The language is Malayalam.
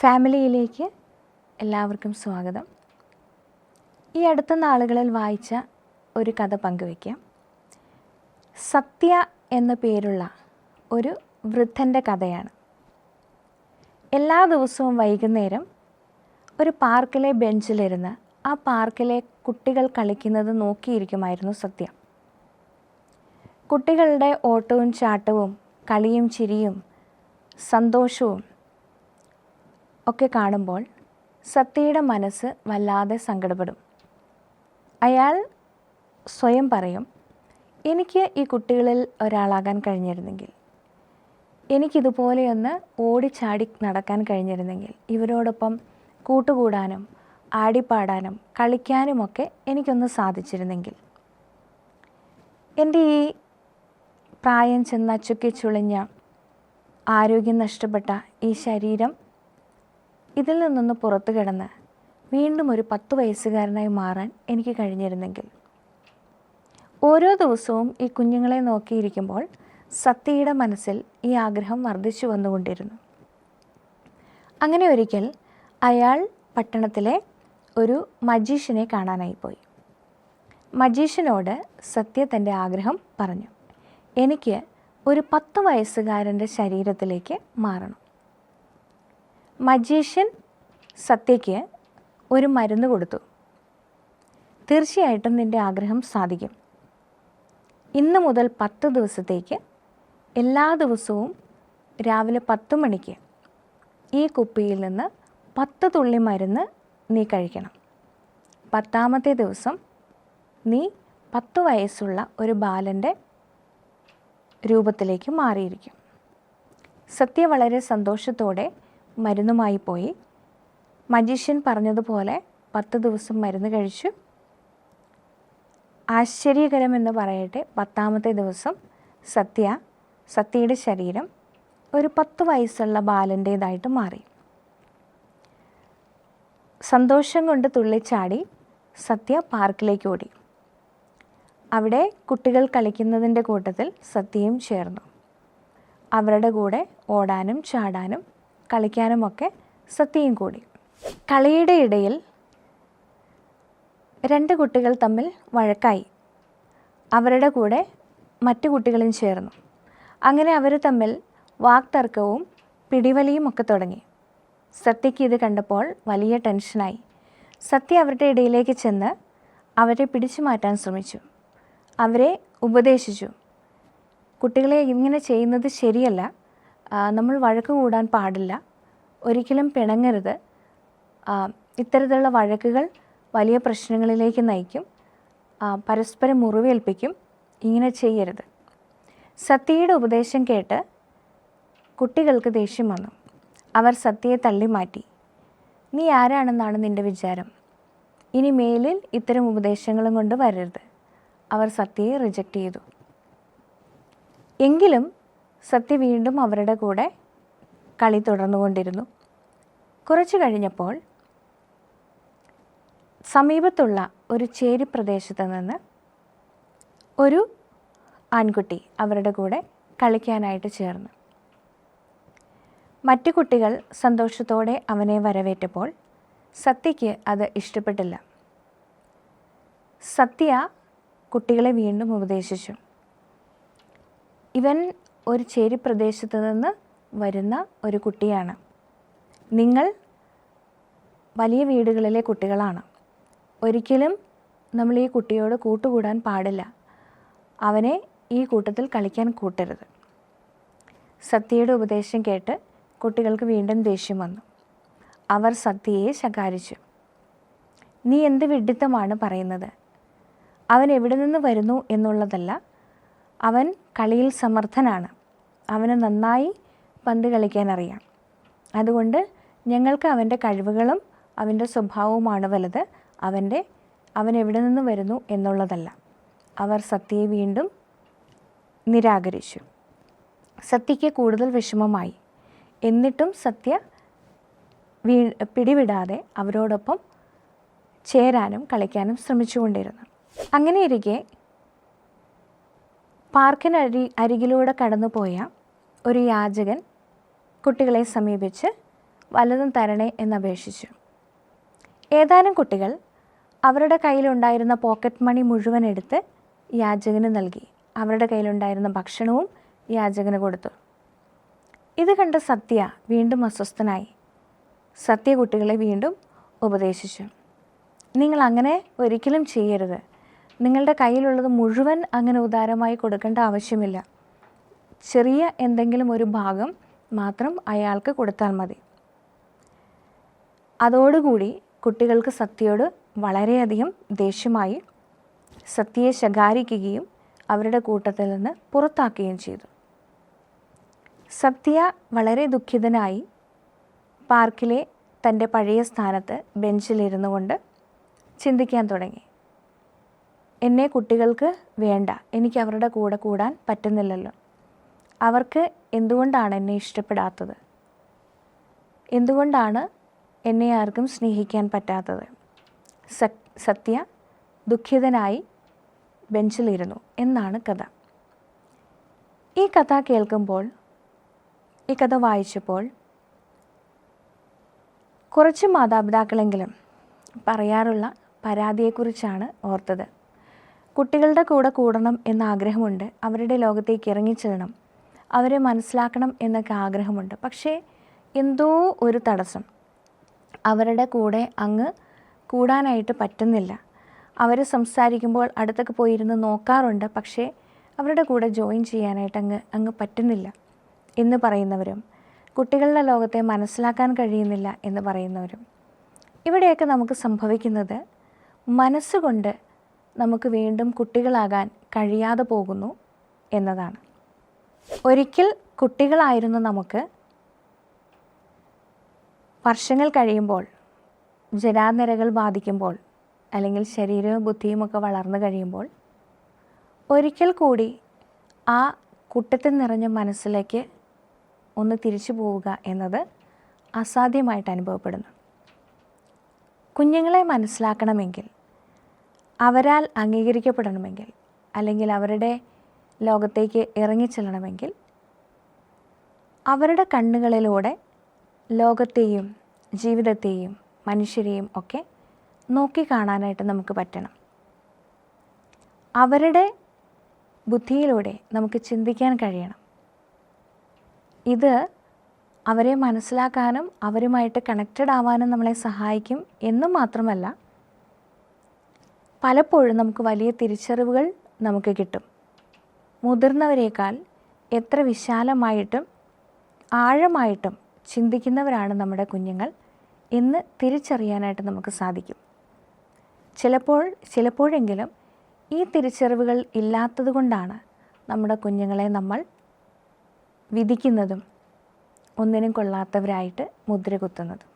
ഫാമിലിയിലേക്ക് എല്ലാവർക്കും സ്വാഗതം. ഈ അടുത്ത നാളുകളിൽ വായിച്ച ഒരു കഥ പങ്കുവയ്ക്കാം. സത്യ എന്ന പേരുള്ള ഒരു വൃദ്ധന്റെ കഥയാണ്. എല്ലാ ദിവസവും വൈകുന്നേരം ഒരു പാർക്കിലെ ബെഞ്ചിലിരുന്ന് ആ പാർക്കിലെ കുട്ടികൾ കളിക്കുന്നത് നോക്കിയിരിക്കുമായിരുന്നു സത്യ. കുട്ടികളുടെ ഓട്ടവും ചാട്ടവും കളിയും ചിരിയും സന്തോഷവും ഒക്കെ കാണുമ്പോൾ സത്യയുടെ മനസ്സ് വല്ലാതെ സങ്കടപ്പെടും. അയാൾ സ്വയം പറയും എനിക്ക് ഈ കുട്ടികളിൽ ഒരാളാകാൻ കഴിഞ്ഞിരുന്നെങ്കിൽ എനിക്കിതുപോലെയൊന്ന് ഓടിച്ചാടി നടക്കാൻ കഴിഞ്ഞിരുന്നെങ്കിൽ ഇവരോടൊപ്പം കൂട്ടുകൂടാനും ആടിപ്പാടാനും കളിക്കാനുമൊക്കെ എനിക്കൊന്ന് സാധിച്ചിരുന്നെങ്കിൽ. എന്റെ ഈ പ്രായം ചെന്ന ചുക്കിച്ചുളിഞ്ഞ ആരോഗ്യം നഷ്ടപ്പെട്ട ഈ ശരീരം ഇതിൽ നിന്നൊന്ന് പുറത്തു കിടന്ന് വീണ്ടും ഒരു പത്ത് വയസ്സുകാരനായി മാറാൻ എനിക്ക് കഴിഞ്ഞിരുന്നെങ്കിൽ. ഓരോ ദിവസവും ഈ കുഞ്ഞുങ്ങളെ നോക്കിയിരിക്കുമ്പോൾ സത്യയുടെ മനസ്സിൽ ഈ ആഗ്രഹം വർദ്ധിച്ചു വന്നുകൊണ്ടിരുന്നു. അങ്ങനെ ഒരിക്കൽ അയാൾ പട്ടണത്തിലെ ഒരു മജീഷ്യനെ കാണാനായി പോയി. മജീഷ്യനോട് സത്യ തന്റെ ആഗ്രഹം പറഞ്ഞു. എനിക്ക് ഒരു പത്ത് വയസ്സുകാരന്റെ ശരീരത്തിലേക്ക് മാറണം. മജീഷ്യൻ സത്യയ്ക്ക് ഒരു മരുന്ന് കൊടുത്തു. തീർച്ചയായിട്ടും നിന്റെ ആഗ്രഹം സാധിക്കും. ഇന്ന് മുതൽ പത്ത് ദിവസത്തേക്ക് എല്ലാ ദിവസവും രാവിലെ പത്ത് മണിക്ക് ഈ കുപ്പിയിൽ നിന്ന് പത്ത് തുള്ളി മരുന്ന് നീ കഴിക്കണം. പത്താമത്തെ ദിവസം നീ പത്ത് വയസ്സുള്ള ഒരു ബാലന്റെ രൂപത്തിലേക്ക് മാറിയിരിക്കും. സത്യ വളരെ സന്തോഷത്തോടെ മരുന്നുമായി പോയി. മജീഷ്യൻ പറഞ്ഞതുപോലെ പത്ത് ദിവസം മരുന്ന് കഴിച്ചു. ആശ്ചര്യകരമെന്ന് പറയട്ടെ പത്താമത്തെ ദിവസം സത്യ സത്യയുടെ ശരീരം ഒരു പത്ത് വയസ്സുള്ള ബാലന്റേതായിട്ട് മാറി. സന്തോഷം കൊണ്ട് തുള്ളിച്ചാടി സത്യ പാർക്കിലേക്ക് ഓടി. അവിടെ കുട്ടികൾ കളിക്കുന്നതിന്റെ കൂട്ടത്തിൽ സത്യയും ചേർന്നു. അവരുടെ കൂടെ ഓടാനും ചാടാനും കളിക്കാനുമൊക്കെ സത്യം കൂടി. കളിയുടെ ഇടയിൽ രണ്ട് കുട്ടികൾ തമ്മിൽ വഴക്കായി. അവരുടെ കൂടെ മറ്റു കുട്ടികളും ചേർന്നു. അങ്ങനെ അവർ തമ്മിൽ വാക്തർക്കവും പിടിവലിയും ഒക്കെ തുടങ്ങി. സത്യയ്ക്ക് ഇത് കണ്ടപ്പോൾ വലിയ ടെൻഷനായി സത്യ അവരുടെ ഇടയിലേക്ക് ചെന്ന് അവരെ പിടിച്ചു മാറ്റാൻ ശ്രമിച്ചു. അവരെ ഉപദേശിച്ചു. കുട്ടികളെ ഇങ്ങനെ ചെയ്യുന്നത് ശരിയല്ല. നമ്മൾ വഴക്ക് കൂടാൻ പാടില്ല. ഒരിക്കലും പിണങ്ങരുത്. ഇത്തരത്തിലുള്ള വഴക്കുകൾ വലിയ പ്രശ്നങ്ങളിലേക്ക് നയിക്കും. പരസ്പരം മുറിവേൽപ്പിക്കും. ഇങ്ങനെ ചെയ്യരുത്. സത്യയുടെ ഉപദേശം കേട്ട് കുട്ടികൾക്ക് ദേഷ്യം വന്നു. അവർ സത്യയെ തള്ളി മാറ്റി. നീ ആരാണെന്നാണ് നിന്റെ വിചാരം? ഇനി മേലിൽ ഇത്തരം ഉപദേശങ്ങളും കൊണ്ട് വരരുത്. അവർ സത്യയെ റിജക്റ്റ് ചെയ്തു. എങ്കിലും സത്യ വീണ്ടും അവരുടെ കൂടെ കളി തുടർന്നുകൊണ്ടിരുന്നു. കുറച്ചു കഴിഞ്ഞപ്പോൾ സമീപത്തുള്ള ഒരു ചേരി പ്രദേശത്ത് നിന്ന് ഒരു ആൺകുട്ടി അവരുടെ കൂടെ കളിക്കാനായിട്ട് ചേർന്നു. മറ്റു കുട്ടികൾ സന്തോഷത്തോടെ അവനെ വരവേറ്റപ്പോൾ സത്യയ്ക്ക് അത് ഇഷ്ടപ്പെട്ടില്ല. സത്യ കുട്ടികളെ വീണ്ടും ഉപദേശിച്ചു. ഇവൻ ഒരു ചേരി പ്രദേശത്ത് നിന്ന് വരുന്ന ഒരു കുട്ടിയാണ്. നിങ്ങൾ വലിയ വീടുകളിലെ കുട്ടികളാണ്. ഒരിക്കലും നമ്മൾ ഈ കുട്ടിയോട് കൂട്ടുകൂടാൻ പാടില്ല. അവനെ ഈ കൂട്ടത്തിൽ കളിക്കാൻ കൂട്ടരുത്. സത്യയുടെ ഉപദേശം കേട്ട് കുട്ടികൾക്ക് വീണ്ടും ദേഷ്യം വന്നു. അവർ സത്യയെ ശകാരിച്ചു. നീ എന്ത് വിഡിത്തമാണ് പറയുന്നത്? അവൻ എവിടെ നിന്ന് വരുന്നു എന്നുള്ളതല്ല അവൻ കളിയിൽ സമർത്ഥനാണ്. അവന് നന്നായി പന്ത് കളിക്കാൻ അറിയാം അതുകൊണ്ട് ഞങ്ങൾക്ക് അവന്റെ കഴിവുകളും അവന്റെ സ്വഭാവവുമാണ് വലുത്. അവന്റെ അവൻ എവിടെ നിന്ന് വരുന്നു എന്നുള്ളതല്ല. അവർ സത്യയെ വീണ്ടും നിരാകരിച്ചു. സത്യയ്ക്ക് കൂടുതൽ വിഷമമായി. എന്നിട്ടും സത്യ വീ പിടിവിടാതെ അവരോടൊപ്പം ചേരാനും കളിക്കാനും ശ്രമിച്ചുകൊണ്ടിരുന്നു. അങ്ങനെയിരിക്കെ പാർക്കിനരി അരികിലൂടെ കടന്നുപോയ ഒരു യാചകൻ കുട്ടികളെ സമീപിച്ച് വലതും തരണേ എന്നപേക്ഷിച്ചു ഏതാനും കുട്ടികൾ അവരുടെ കയ്യിലുണ്ടായിരുന്ന പോക്കറ്റ് മണി മുഴുവൻ എടുത്ത് യാചകന് നൽകി. അവരുടെ കയ്യിലുണ്ടായിരുന്ന ഭക്ഷണവും യാചകന് കൊടുത്തു. ഇത് കണ്ട സത്യ വീണ്ടും അസ്വസ്ഥനായി. സത്യ കുട്ടികളെ വീണ്ടും ഉപദേശിച്ചു. നിങ്ങൾ അങ്ങനെ ഒരിക്കലും ചെയ്യരുത്. നിങ്ങളുടെ കയ്യിലുള്ളത് മുഴുവൻ അങ്ങനെ ഉദാരമായി കൊടുക്കേണ്ട ആവശ്യമില്ല. ചെറിയ എന്തെങ്കിലും ഒരു ഭാഗം മാത്രം അയാൾക്ക് കൊടുത്താൽ മതി. അതോടുകൂടി കുട്ടികൾക്ക് സത്യയോട് വളരെയധികം ദേഷ്യമായി സത്യയെ ശകാരിക്കുകയും അവരുടെ കൂട്ടത്തിൽ നിന്ന് പുറത്താക്കുകയും ചെയ്തു. സത്യ വളരെ ദുഃഖിതനായി പാർക്കിലെ തന്റെ പഴയ സ്ഥാനത്ത് ബെഞ്ചിലിരുന്നു കൊണ്ട് ചിന്തിക്കാൻ തുടങ്ങി. എന്നെ കുട്ടികൾക്ക് വേണ്ട. എനിക്ക് അവരുടെ കൂടെ കൂടാൻ പറ്റുന്നില്ലല്ലോ. അവർക്ക് എന്തുകൊണ്ടാണ് എന്നെ ഇഷ്ടപ്പെടാത്തത്? എന്തുകൊണ്ടാണ് എന്നെ ആർക്കും സ്നേഹിക്കാൻ പറ്റാത്തത്? സത്യ ദുഃഖിതനായി ബെഞ്ചിലിരുന്നു എന്നാണ് കഥ. ഈ കഥ കേൾക്കുമ്പോൾ ഈ കഥ വായിച്ചപ്പോൾ കുറച്ച് മാതാപിതാക്കളെങ്കിലും പറയാറുള്ള പരാതിയെക്കുറിച്ചാണ് ഓർത്തത്. കുട്ടികളുടെ കൂടെ കൂടണം എന്ന ആഗ്രഹമുണ്ട് അവരുടെ ലോകത്തേക്ക് ഇറങ്ങിച്ചെല്ലണം അവരെ മനസ്സിലാക്കണം എന്നൊക്കെ ആഗ്രഹമുണ്ട്. പക്ഷേ എന്തോ ഒരു തടസ്സം. അവരുടെ കൂടെ അങ്ങ് കൂടാനായിട്ട് പറ്റുന്നില്ല. അവർ സംസാരിക്കുമ്പോൾ അടുത്തൊക്കെ പോയിരുന്ന് നോക്കാറുണ്ട്. പക്ഷേ അവരുടെ കൂടെ ജോയിൻ ചെയ്യാനായിട്ട് അങ്ങ് അങ്ങ് പറ്റുന്നില്ല എന്ന് പറയുന്നവരും കുട്ടികളുടെ ലോകത്തെ മനസ്സിലാക്കാൻ കഴിയുന്നില്ല എന്ന് പറയുന്നവരും. ഇവിടെയൊക്കെ നമുക്ക് സംഭവിക്കുന്നത് മനസ്സുകൊണ്ട് നമുക്ക് വീണ്ടും കുട്ടികളാകാൻ കഴിയാതെ പോകുന്നു എന്നതാണ്. ഒരിക്കൽ കുട്ടികളായിരുന്നു നമുക്ക്. വർഷങ്ങൾ കഴിയുമ്പോൾ ജരാനിരകൾ ബാധിക്കുമ്പോൾ അല്ലെങ്കിൽ ശരീരവും ബുദ്ധിയുമൊക്കെ വളർന്നു കഴിയുമ്പോൾ ഒരിക്കൽ കൂടി ആ കുട്ടത്തിൽ നിറഞ്ഞ മനസ്സിലേക്ക് ഒന്ന് തിരിച്ചു പോവുക എന്നത് അസാധ്യമായിട്ട് അനുഭവപ്പെടുന്നു. കുഞ്ഞുങ്ങളെ മനസ്സിലാക്കണമെങ്കിൽ അവരാൽ അംഗീകരിക്കപ്പെടണമെങ്കിൽ അല്ലെങ്കിൽ അവരുടെ ലോകത്തേക്ക് ഇറങ്ങിച്ചെല്ലണമെങ്കിൽ അവരുടെ കണ്ണുകളിലൂടെ ലോകത്തെയും ജീവിതത്തെയും മനുഷ്യരെയും ഒക്കെ നോക്കി കാണാനായിട്ട് നമുക്ക് പറ്റണം. അവരുടെ ബുദ്ധിയിലൂടെ നമുക്ക് ചിന്തിക്കാൻ കഴിയണം. ഇത് അവരെ മനസ്സിലാക്കാനും അവരുമായിട്ട് കണക്റ്റഡ് ആവാനും നമ്മളെ സഹായിക്കും എന്നും മാത്രമല്ല പലപ്പോഴും നമുക്ക് വലിയ തിരിച്ചറിവുകൾ നമുക്ക് കിട്ടും. മുതിർന്നവരേക്കാൾ എത്ര വിശാലമായിട്ടും ആഴമായിട്ടും ചിന്തിക്കുന്നവരാണ് നമ്മുടെ കുഞ്ഞുങ്ങൾ എന്ന് തിരിച്ചറിയാനായിട്ട് നമുക്ക് സാധിക്കും. ചിലപ്പോൾ ചിലപ്പോഴെങ്കിലും ഈ തിരിച്ചറിവുകൾ ഇല്ലാത്തത് കൊണ്ടാണ് നമ്മുടെ കുഞ്ഞുങ്ങളെ നമ്മൾ വിധിക്കുന്നതും ഒന്നിനും കൊള്ളാത്തവരായിട്ട് മുദ്ര കുത്തുന്നതും.